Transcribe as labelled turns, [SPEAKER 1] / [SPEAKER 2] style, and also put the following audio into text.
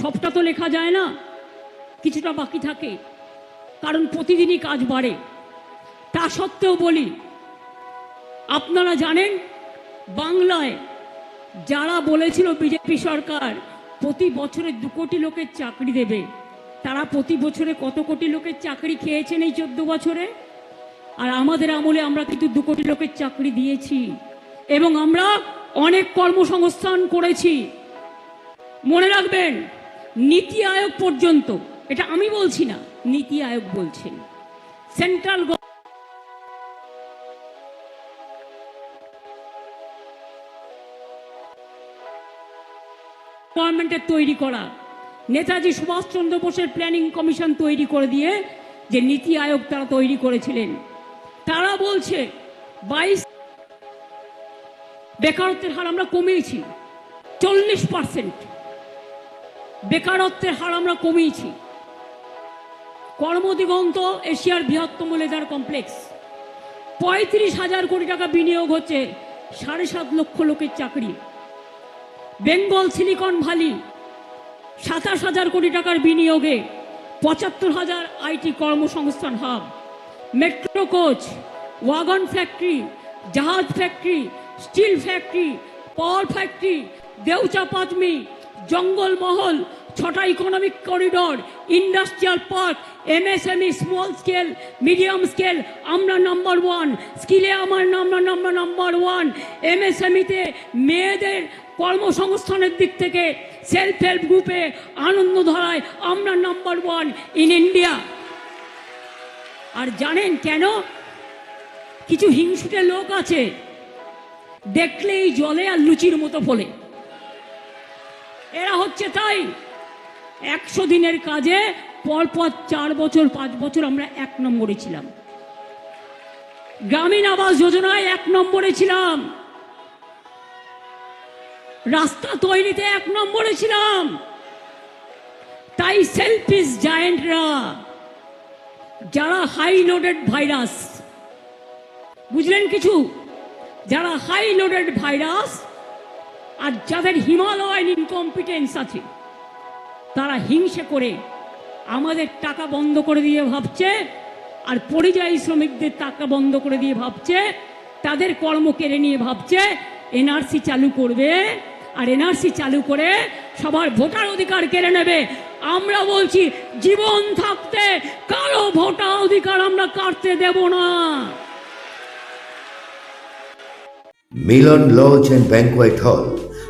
[SPEAKER 1] সবটা তো লেখা যায় না। কিছুটা বাকি থাকে। কারণ প্রতিদিনই কাজ বাড়ে। তা সত্ত্বেও বলি, আপনারা জানেন, বাংলায় যারা বলেছিল বিজেপি সরকার প্রতি বছরে দু কোটি লোকের চাকরি দেবে, তারা প্রতি বছরে কত কোটি লোকের চাকরি খেয়েছেন এই চোদ্দ বছরে? আর আমাদের আমলে আমরা কিন্তু দু কোটি লোকের চাকরি দিয়েছি। এবং আমরা অনেক কর্মসংস্থান করেছি। মনে রাখবেন নীতি আয়োগ পর্যন্ত, এটা আমি বলছি না, নীতি আয়োগ বলছেন। সেন্ট্রাল গভর্নমেন্টের তৈরি করা। নেতাজি সুভাষচন্দ্র বোসের প্ল্যানিং কমিশন তৈরি করে দিয়ে যে নীতি আয়োগ তারা তৈরি করেছিলেন। তারা বলছে, বাইশ বেকারত্বের হার আমরা কমিয়েছি, চল্লিশ পার্সেন্ট বেকারত্বের হার আমরা কমিয়েছি। কর্মদিগন্ত এশিয়ার বৃহত্তম লেদার কমপ্লেক্স। পঁয়ত্রিশ হাজার কোটি টাকা বিনিয়োগ হচ্ছে সাড়ে সাত লক্ষ লোকের চাকরি। বেঙ্গল সিলিকন ভ্যালি সাতাশ হাজার কোটি টাকার বিনিয়োগে পঁচাত্তর হাজার আইটি কর্মসংস্থান hub. Metro coach, wagon factory, জাহাজ factory, steel factory, power factory, Deucha Pachami Jangalmahal ছটা economic corridor industrial park MSME small scale medium scale আমরা নাম্বার ওয়ান স্কিলে আমার নাম্বার নাম্বার নাম্বার ওয়ান এমএসএমইতে মেয়েদের কর্মসংস্থানের দিক থেকে সেলফ হেল্প গ্রুপে আনন্দ ধরায় আমরা নাম্বার ওয়ান ইন ইন্ডিয়া আর জানেন কেন? কিছু হিংসুটে লোক আছে, দেখলেই জলে আর লুচির মতো ফলে। এরা হচ্ছে তাই। একশো দিনের কাজে পরপর চার বছর, পাঁচ বছর আমরা এক নম্বরে ছিলাম। গ্রামীণ আবাস যোজনায় এক নম্বরে ছিলাম। রাস্তা তৈরিতে এক নম্বরে ছিলাম। তাই সেলফিস জায়েন্টরা যারা হাই লোডেড ভাইরাস বুঝলেন কিছু? যারা হাই লোডেড ভাইরাস আর যাদের হিমালয়ান ইনকম্পিটেন্স আছে, তারা হিংসে করে আমাদের টাকা বন্ধ করে দিয়ে ভাবছে, আর পরিযায়ী শ্রমিকদের টাকা বন্ধ করে দিয়ে ভাবছে, তাদের কর্ম কেড়ে নিয়ে ভাবছে, এনআরসি চালু করবে, আর এনআরসি চালু করে সবার ভোটার অধিকার কেড়ে নেবে। আমরা বলছি, জীবন থাকতে কারও ভোটার অধিকার আমরা কাটতে দেব না।
[SPEAKER 2] মিলন লজ অ্যান্ড ব্যাংকোয়েট হল।